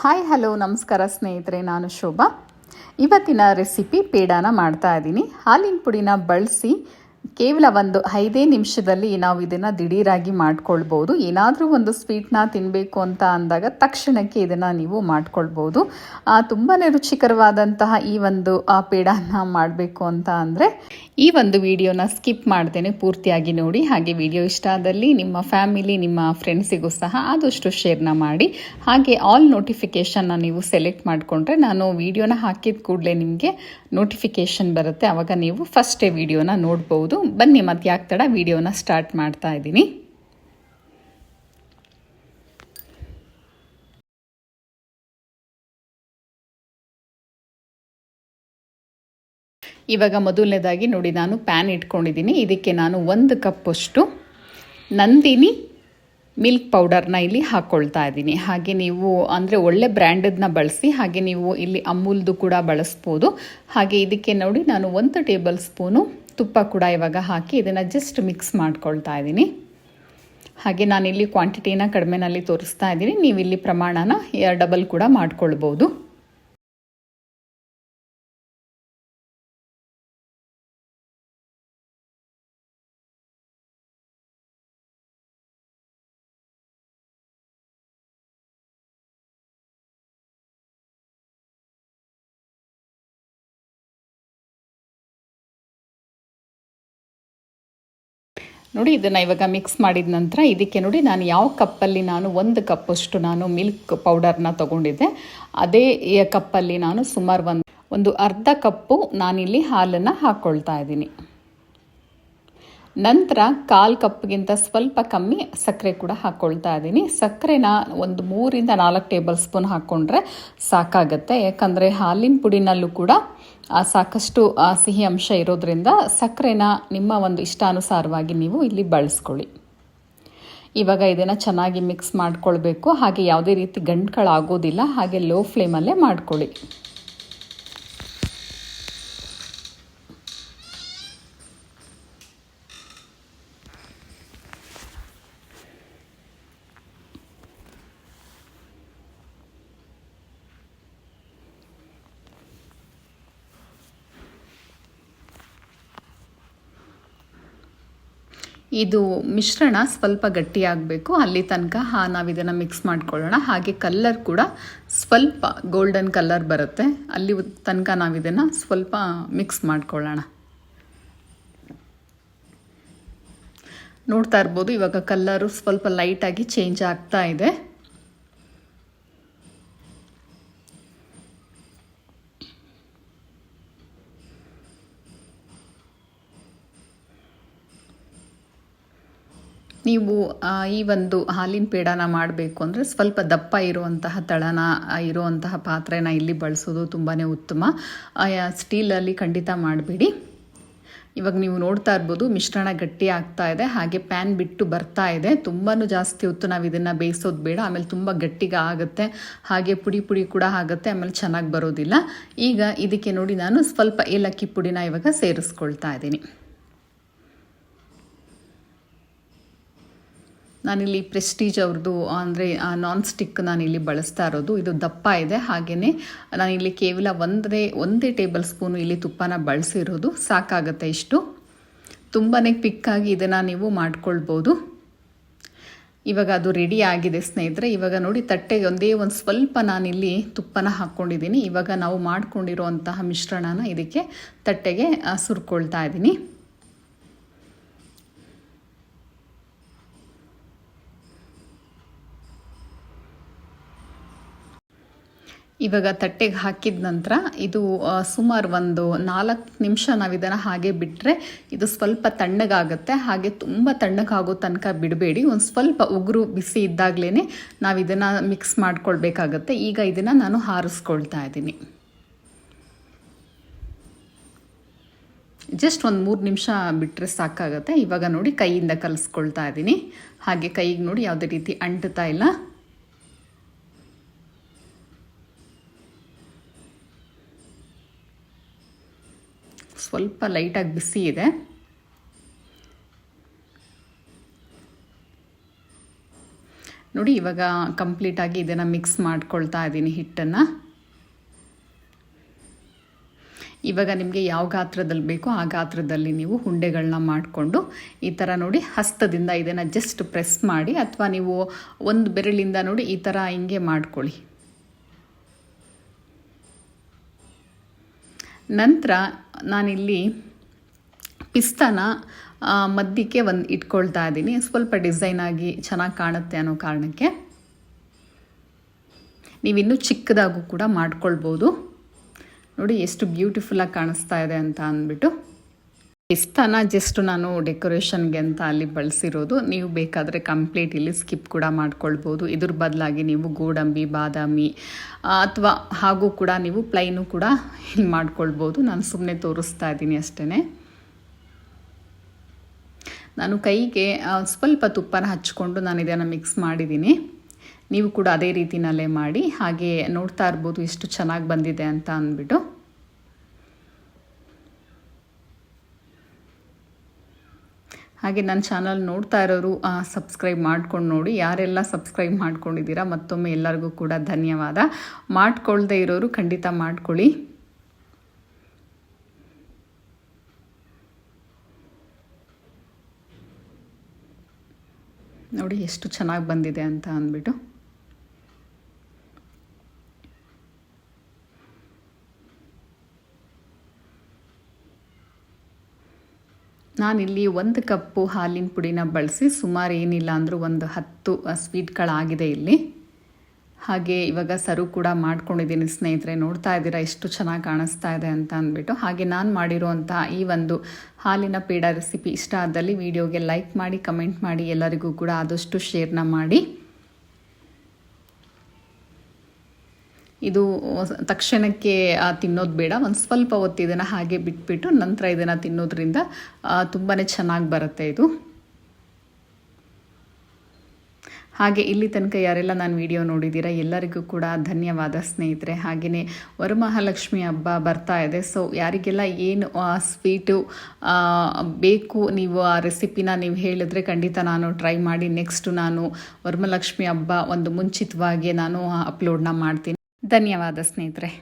Hi hello ನಮಸ್ಕಾರ ಸ್ನೇಹಿತರೆ ನಾನು ಶೋಭಾ. ಇವತ್ತಿನ ರೆಸಿಪಿ ಪೇಡಾನ ಮಾಡ್ತಾ ಇದ್ದೀನಿ. ಹಾಲಿನ ಪುಡಿನ ಬಳಸಿ ಕೇವಲ ಒಂದು ಐದೇ ನಿಮಿಷದಲ್ಲಿ ನಾವು ಇದನ್ನು ದಿಢೀರಾಗಿ ಮಾಡ್ಕೊಳ್ಬೋದು. ಏನಾದರೂ ಒಂದು ಸ್ವೀಟ್ನ ತಿನ್ನಬೇಕು ಅಂತ ಅಂದಾಗ ತಕ್ಷಣಕ್ಕೆ ಇದನ್ನು ನೀವು ಮಾಡ್ಕೊಳ್ಬೋದು. ತುಂಬಾ ರುಚಿಕರವಾದಂತಹ ಈ ಒಂದು, ಆ, ಪೇಡಾನ ಮಾಡಬೇಕು ಅಂತ ಅಂದರೆ ಈ ಒಂದು ವಿಡಿಯೋನ ಸ್ಕಿಪ್ ಮಾಡ್ತೇನೆ ಪೂರ್ತಿಯಾಗಿ ನೋಡಿ. ಹಾಗೆ ವಿಡಿಯೋ ಇಷ್ಟ ಆದಲ್ಲಿ ನಿಮ್ಮ ಫ್ಯಾಮಿಲಿ, ನಿಮ್ಮ ಫ್ರೆಂಡ್ಸಿಗೂ ಸಹ ಆದಷ್ಟು ಶೇರ್ನ ಮಾಡಿ. ಹಾಗೆ ಆಲ್ ನೋಟಿಫಿಕೇಷನ್ನ ನೀವು ಸೆಲೆಕ್ಟ್ ಮಾಡಿಕೊಂಡ್ರೆ ನಾನು ವಿಡಿಯೋನ ಹಾಕಿದ ಕೂಡಲೇ ನಿಮಗೆ ನೋಟಿಫಿಕೇಷನ್ ಬರುತ್ತೆ. ಆವಾಗ ನೀವು ಫಸ್ಟೇ ವಿಡಿಯೋನ ನೋಡ್ಬೋದು. ಬನ್ನಿ ಮತ್ತೆ ಯಾಕೆ ತಡ ವಿಡಿಯೋನ ಸ್ಟಾರ್ಟ್ ಮಾಡ್ತಾ ಇದ್ದೀನಿ. ಇವಾಗ ಮೊದಲನೇದಾಗಿ ನೋಡಿ ನಾನು ಪ್ಯಾನ್ ಇಟ್ಕೊಂಡಿದ್ದೀನಿ. ಇದಕ್ಕೆ ನಾನು ಒಂದು ಕಪ್ಪಷ್ಟು ನಂದಿನಿ ಮಿಲ್ಕ್ ಪೌಡರ್ನ ಇಲ್ಲಿ ಹಾಕ್ಕೊಳ್ತಾ ಇದ್ದೀನಿ. ಹಾಗೆ ನೀವು ಅಂದರೆ ಒಳ್ಳೆ ಬ್ರ್ಯಾಂಡದನ್ನ ಬಳಸಿ, ಹಾಗೆ ನೀವು ಇಲ್ಲಿ ಅಮೂಲ್ದು ಕೂಡ ಬಳಸ್ಬೋದು. ಹಾಗೆ ಇದಕ್ಕೆ ನೋಡಿ ನಾನು ಒಂದು ಟೇಬಲ್ ಸ್ಪೂನು ತುಪ್ಪ ಕೂಡ ಇವಾಗ ಹಾಕಿ ಇದನ್ನು ಜಸ್ಟ್ ಮಿಕ್ಸ್ ಮಾಡ್ಕೊಳ್ತಾ ಇದ್ದೀನಿ ಹಾಗೆ ನಾನಿಲ್ಲಿ ಕ್ವಾಂಟಿಟಿನ ಕಡಿಮೆನಲ್ಲಿ ತೋರಿಸ್ತಾ ಇದ್ದೀನಿ ನೀವು ಇಲ್ಲಿ ಪ್ರಮಾಣನ ಡಬಲ್ ಕೂಡ ಮಾಡ್ಕೊಳ್ಬೋದು. ನೋಡಿ ಇದನ್ನು ಇವಾಗ ಮಿಕ್ಸ್ ಮಾಡಿದ ನಂತರ ಇದಕ್ಕೆ ನೋಡಿ ನಾನು ಯಾವ ಕಪ್ಪಲ್ಲಿ ನಾನು ಒಂದು ಕಪ್ಪಷ್ಟು ನಾನು ಮಿಲ್ಕ್ ಪೌಡರ್ನ ತೊಗೊಂಡಿದ್ದೆ. ಅದೇ ಕಪ್ಪಲ್ಲಿ ನಾನು ಸುಮಾರು ಒಂದು ಒಂದು ಅರ್ಧ ಕಪ್ಪು ನಾನಿಲ್ಲಿ ಹಾಲನ್ನು ಹಾಕ್ಕೊಳ್ತಾ ಇದ್ದೀನಿ. ನಂತರ ಕಾಲು ಕಪ್ಗಿಂತ ಸ್ವಲ್ಪ ಕಮ್ಮಿ ಸಕ್ಕರೆ ಕೂಡ ಹಾಕ್ಕೊಳ್ತಾ ಇದ್ದೀನಿ. ಸಕ್ಕರೆನ ಒಂದು ಮೂರಿಂದ ನಾಲ್ಕು ಟೇಬಲ್ ಸ್ಪೂನ್ ಹಾಕ್ಕೊಂಡ್ರೆ ಸಾಕಾಗುತ್ತೆ. ಯಾಕಂದರೆ ಹಾಲಿನ ಪುಡಿನಲ್ಲೂ ಕೂಡ ಸಾಕಷ್ಟು ಸಿಹಿ ಅಂಶ ಇರೋದ್ರಿಂದ ಸಕ್ಕರೆನ ನಿಮ್ಮ ಒಂದು ಇಷ್ಟಾನುಸಾರವಾಗಿ ನೀವು ಇಲ್ಲಿ ಬಳಸ್ಕೊಳ್ಳಿ. ಇವಾಗ ಇದನ್ನು ಚೆನ್ನಾಗಿ ಮಿಕ್ಸ್ ಮಾಡ್ಕೊಳ್ಬೇಕು. ಹಾಗೆ ಯಾವುದೇ ರೀತಿ ಗಂಟುಗಳಾಗೋದಿಲ್ಲ. ಹಾಗೆ ಲೋ ಫ್ಲೇಮಲ್ಲೇ ಮಾಡ್ಕೊಳ್ಳಿ. ಇದು ಮಿಶ್ರಣ ಸ್ವಲ್ಪ ಗಟ್ಟಿಯಾಗಬೇಕು. ಅಲ್ಲಿ ತನಕ ಹಾ ನಾವು ಇದನ್ನು ಮಿಕ್ಸ್ ಮಾಡ್ಕೊಳ್ಳೋಣ. ಹಾಗೆ ಕಲ್ಲರ್ ಕೂಡ ಸ್ವಲ್ಪ ಗೋಲ್ಡನ್ ಕಲ್ಲರ್ ಬರುತ್ತೆ. ಅಲ್ಲಿ ತನಕ ನಾವು ಇದನ್ನು ಸ್ವಲ್ಪ ಮಿಕ್ಸ್ ಮಾಡ್ಕೊಳ್ಳೋಣ. ನೋಡ್ತಾ ಇರ್ಬೋದು, ಇವಾಗ ಕಲ್ಲರು ಸ್ವಲ್ಪ ಲೈಟಾಗಿ ಚೇಂಜ್ ಆಗ್ತಾ ಇದೆ. ನೀವು ಈ ಒಂದು ಹಾಲಿನ ಪೇಡನ ಮಾಡಬೇಕು ಅಂದರೆ ಸ್ವಲ್ಪ ದಪ್ಪ ಇರುವಂತಹ ತಳನ ಇರುವಂತಹ ಪಾತ್ರೆನ ಇಲ್ಲಿ ಬಳಸೋದು ತುಂಬಾ ಉತ್ತಮ. ಸ್ಟೀಲಲ್ಲಿ ಖಂಡಿತ ಮಾಡಬೇಡಿ. ಇವಾಗ ನೀವು ನೋಡ್ತಾ ಇರ್ಬೋದು ಮಿಶ್ರಣ ಗಟ್ಟಿ ಆಗ್ತಾ ಇದೆ, ಹಾಗೆ ಪ್ಯಾನ್ ಬಿಟ್ಟು ಬರ್ತಾ ಇದೆ. ತುಂಬಾ ಜಾಸ್ತಿ ಹೊತ್ತು ನಾವು ಇದನ್ನು ಬೇಯಿಸೋದು ಬೇಡ, ಆಮೇಲೆ ತುಂಬ ಗಟ್ಟಿಗೆ ಆಗುತ್ತೆ, ಹಾಗೆ ಪುಡಿ ಪುಡಿ ಕೂಡ ಆಗುತ್ತೆ, ಆಮೇಲೆ ಚೆನ್ನಾಗಿ ಬರೋದಿಲ್ಲ. ಈಗ ಇದಕ್ಕೆ ನೋಡಿ ನಾನು ಸ್ವಲ್ಪ ಏಲಕ್ಕಿ ಪುಡಿನ ಇವಾಗ ಸೇರಿಸ್ಕೊಳ್ತಾ ಇದ್ದೀನಿ. ನಾನಿಲ್ಲಿ ಪ್ರೆಸ್ಟೀಜ್ ಅವ್ರದ್ದು ಅಂದರೆ ನಾನ್ ಸ್ಟಿಕ್ ನಾನಿಲ್ಲಿ ಬಳಸ್ತಾ ಇರೋದು. ಇದು ದಪ್ಪ ಇದೆ ಹಾಗೆಯೇ ನಾನಿಲ್ಲಿ ಕೇವಲ ಒಂದೇ ಒಂದೇ ಟೇಬಲ್ ಸ್ಪೂನು ಇಲ್ಲಿ ತುಪ್ಪನ ಬಳಸಿರೋದು. ಸಾಕಾಗುತ್ತೆ ಇಷ್ಟು. ತುಂಬಾ ಪಿಕ್ಕಾಗಿ ಇದನ್ನು ನೀವು ಮಾಡ್ಕೊಳ್ಬೋದು. ಇವಾಗ ಅದು ರೆಡಿ ಆಗಿದೆ ಸ್ನೇಹಿತರೆ. ಇವಾಗ ನೋಡಿ, ತಟ್ಟೆಗೆ ಒಂದೇ ಒಂದು ಸ್ವಲ್ಪ ನಾನಿಲ್ಲಿ ತುಪ್ಪನ ಹಾಕ್ಕೊಂಡಿದ್ದೀನಿ. ಇವಾಗ ನಾವು ಮಾಡಿಕೊಂಡಿರುವಂತಹ ಮಿಶ್ರಣನ ಇದಕ್ಕೆ ತಟ್ಟೆಗೆ ಸುರ್ಕೊಳ್ತಾ ಇದ್ದೀನಿ. ಇವಾಗ ತಟ್ಟೆಗೆ ಹಾಕಿದ ನಂತರ ಇದು ಸುಮಾರು ಒಂದು ನಾಲ್ಕು ನಿಮಿಷ ನಾವು ಇದನ್ನು ಹಾಗೆ ಬಿಟ್ಟರೆ ಇದು ಸ್ವಲ್ಪ ತಣ್ಣಗಾಗುತ್ತೆ. ಹಾಗೆ ತುಂಬ ತಣ್ಣಗಾಗೋ ತನಕ ಬಿಡಬೇಡಿ. ಒಂದು ಸ್ವಲ್ಪ ಉಗುರು ಬಿಸಿ ಇದ್ದಾಗಲೇ ನಾವು ಇದನ್ನು ಮಿಕ್ಸ್ ಮಾಡ್ಕೊಳ್ಬೇಕಾಗತ್ತೆ. ಈಗ ಇದನ್ನು ನಾನು ಹಾರಿಸ್ಕೊಳ್ತಾ ಇದ್ದೀನಿ. ಜಸ್ಟ್ ಒಂದು ಮೂರು ನಿಮಿಷ ಬಿಟ್ಟರೆ ಸಾಕಾಗುತ್ತೆ. ಇವಾಗ ನೋಡಿ ಕೈಯಿಂದ ಕಲಿಸ್ಕೊಳ್ತಾ ಇದ್ದೀನಿ. ಹಾಗೆ ಕೈಗೆ ನೋಡಿ ಯಾವುದೇ ರೀತಿ ಅಂಟುತ್ತಾ ಇಲ್ಲ. ಸ್ವಲ್ಪ ಲೈಟಾಗಿ ಬಿಸಿ ಇದೆ. ನೋಡಿ, ಇವಾಗ ಕಂಪ್ಲೀಟಾಗಿ ಇದನ್ನು ಮಿಕ್ಸ್ ಮಾಡ್ಕೊಳ್ತಾ ಇದ್ದೀನಿ ಹಿಟ್ಟನ್ನು. ಇವಾಗ ನಿಮಗೆ ಯಾವ ಗಾತ್ರದಲ್ಲಿ ಬೇಕೋ ಆ ಗಾತ್ರದಲ್ಲಿ ನೀವು ಹುಂಡೆಗಳನ್ನ ಮಾಡಿಕೊಂಡು ಈ ಥರ ನೋಡಿ ಹಸ್ತದಿಂದ ಇದನ್ನು ಜಸ್ಟ್ ಪ್ರೆಸ್ ಮಾಡಿ, ಅಥವಾ ನೀವು ಒಂದು ಬೆರಳಿಂದ ನೋಡಿ ಈ ಥರ ಹಿಂಗೆ ಮಾಡ್ಕೊಳ್ಳಿ. ನಂತರ ನಾನಿಲ್ಲಿ ಪಿಸ್ತಾನ ಮಧ್ಯಕ್ಕೆ ಒಂದು ಇಟ್ಕೊಳ್ತಾ ಇದ್ದೀನಿ. ಸ್ವಲ್ಪ ಡಿಸೈನ್ ಆಗಿ ಚೆನ್ನಾಗಿ ಕಾಣುತ್ತೆ ಅನ್ನೋ ಕಾರಣಕ್ಕೆ. ನೀವಿನ್ನೂ ಚಿಕ್ಕದಾಗೂ ಕೂಡ ಮಾಡ್ಕೊಳ್ಬೋದು. ನೋಡಿ, ಎಷ್ಟು ಬ್ಯೂಟಿಫುಲ್ಲಾಗಿ ಕಾಣಿಸ್ತಾ ಇದೆ ಅಂತ ಅಂದ್ಬಿಟ್ಟು. ಪಿಸ್ತಾನ ಜಸ್ಟ್ ನಾನು ಡೆಕೋರೇಷನ್ಗೆ ಅಂತ ಅಲ್ಲಿ ಬಳಸಿರೋದು. ನೀವು ಬೇಕಾದರೆ ಕಂಪ್ಲೀಟ್ ಇಲ್ಲಿ ಸ್ಕಿಪ್ ಕೂಡ ಮಾಡ್ಕೊಳ್ಬೋದು. ಇದ್ರ ಬದಲಾಗಿ ನೀವು ಗೋಡಂಬಿ, ಬಾದಾಮಿ ಅಥವಾ ಹಾಗೂ ಕೂಡ ನೀವು ಪ್ಲೈನು ಕೂಡ ಇಲ್ಲಿ ಮಾಡ್ಕೊಳ್ಬೋದು. ನಾನು ಸುಮ್ಮನೆ ತೋರಿಸ್ತಾ ಇದ್ದೀನಿ ಅಷ್ಟೇ ನಾನು ಕೈಗೆ ಸ್ವಲ್ಪ ತುಪ್ಪನ ಹಚ್ಕೊಂಡು ನಾನು ಇದನ್ನು ಮಿಕ್ಸ್ ಮಾಡಿದ್ದೀನಿ. ನೀವು ಕೂಡ ಅದೇ ರೀತಿನಲ್ಲೇ ಮಾಡಿ. ಹಾಗೆ ನೋಡ್ತಾ ಇರ್ಬೋದು ಎಷ್ಟು ಚೆನ್ನಾಗಿ ಬಂದಿದೆ ಅಂತ ಅಂದ್ಬಿಟ್ಟು. ಹಾಗೆ ನನ್ನ ಚಾನಲ್ ನೋಡ್ತಾ ಇರೋರು ಸಬ್ಸ್ಕ್ರೈಬ್ ಮಾಡ್ಕೊಂಡು ನೋಡಿ. ಯಾರೆಲ್ಲ ಸಬ್ಸ್ಕ್ರೈಬ್ ಮಾಡ್ಕೊಂಡಿದ್ದೀರಾ, ಮತ್ತೊಮ್ಮೆ ಎಲ್ಲರಿಗೂ ಕೂಡ ಧನ್ಯವಾದ. ಮಾಡ್ಕೊಳ್ಳದೆ ಇರೋರು ಖಂಡಿತ ಮಾಡ್ಕೊಳ್ಳಿ. ನೋಡಿ, ಎಷ್ಟು ಚೆನ್ನಾಗಿ ಬಂದಿದೆ ಅಂತ ಅಂದ್ಬಿಟ್ಟು. ನಾನಿಲ್ಲಿ ಒಂದು ಕಪ್ಪು ಹಾಲಿನ ಪುಡಿನ ಬಳಸಿ ಸುಮಾರು ಏನಿಲ್ಲ ಅಂದರೂ ಒಂದು ಹತ್ತು ಸ್ವೀಟ್ಗಳಾಗಿದೆ ಇಲ್ಲಿ. ಹಾಗೆ ಇವಾಗ ಸರು ಕೂಡ ಮಾಡ್ಕೊಂಡಿದ್ದೀನಿ. ಸ್ನೇಹಿತರೆ, ನೋಡ್ತಾ ಇದ್ದೀರಾ ಎಷ್ಟು ಚೆನ್ನಾಗಿ ಕಾಣಿಸ್ತಾ ಇದೆ ಅಂತ ಅಂದ್ಬಿಟ್ಟು. ಹಾಗೆ ನಾನು ಮಾಡಿರುವಂಥ ಈ ಒಂದು ಹಾಲಿನ ಪೇಡ ರೆಸಿಪಿ ಇಷ್ಟ ಆದಲ್ಲಿ ವೀಡಿಯೋಗೆ ಲೈಕ್ ಮಾಡಿ, ಕಮೆಂಟ್ ಮಾಡಿ, ಎಲ್ಲರಿಗೂ ಕೂಡ ಆದಷ್ಟು ಶೇರ್ನ ಮಾಡಿ. ಇದು ತಕ್ಷಣಕ್ಕೆ ತಿನ್ನೋದು ಬೇಡ. ಒಂದು ಸ್ವಲ್ಪ ಹೊತ್ತು ಇದನ್ನು ಹಾಗೆ ಬಿಟ್ಬಿಟ್ಟು ನಂತರ ಇದನ್ನು ತಿನ್ನೋದ್ರಿಂದ ತುಂಬಾ ಚೆನ್ನಾಗಿ ಬರುತ್ತೆ ಇದು. ಹಾಗೆ ಇಲ್ಲಿ ತನಕ ಯಾರೆಲ್ಲ ನಾನು ವಿಡಿಯೋ ನೋಡಿದ್ದೀರಾ ಎಲ್ಲರಿಗೂ ಕೂಡ ಧನ್ಯವಾದ ಸ್ನೇಹಿತರೆ. ಹಾಗೆಯೇ ವರಮಹಾಲಕ್ಷ್ಮಿ ಹಬ್ಬ ಬರ್ತಾ ಇದೆ. ಸೊ ಯಾರಿಗೆಲ್ಲ ಏನು ಸ್ವೀಟು ಬೇಕು ನೀವು ಆ ರೆಸಿಪಿನ ನೀವು ಹೇಳಿದ್ರೆ ಖಂಡಿತ ನಾನು ಟ್ರೈ ಮಾಡಿ, ನೆಕ್ಸ್ಟು ನಾನು ವರಮಹಾಲಕ್ಷ್ಮಿ ಹಬ್ಬ ಒಂದು ಮುಂಚಿತವಾಗಿ ನಾನು ಅಪ್ಲೋಡ್ನ ಮಾಡ್ತೀನಿ. ಧನ್ಯವಾದ ಸ್ನೇಹಿತರೆ.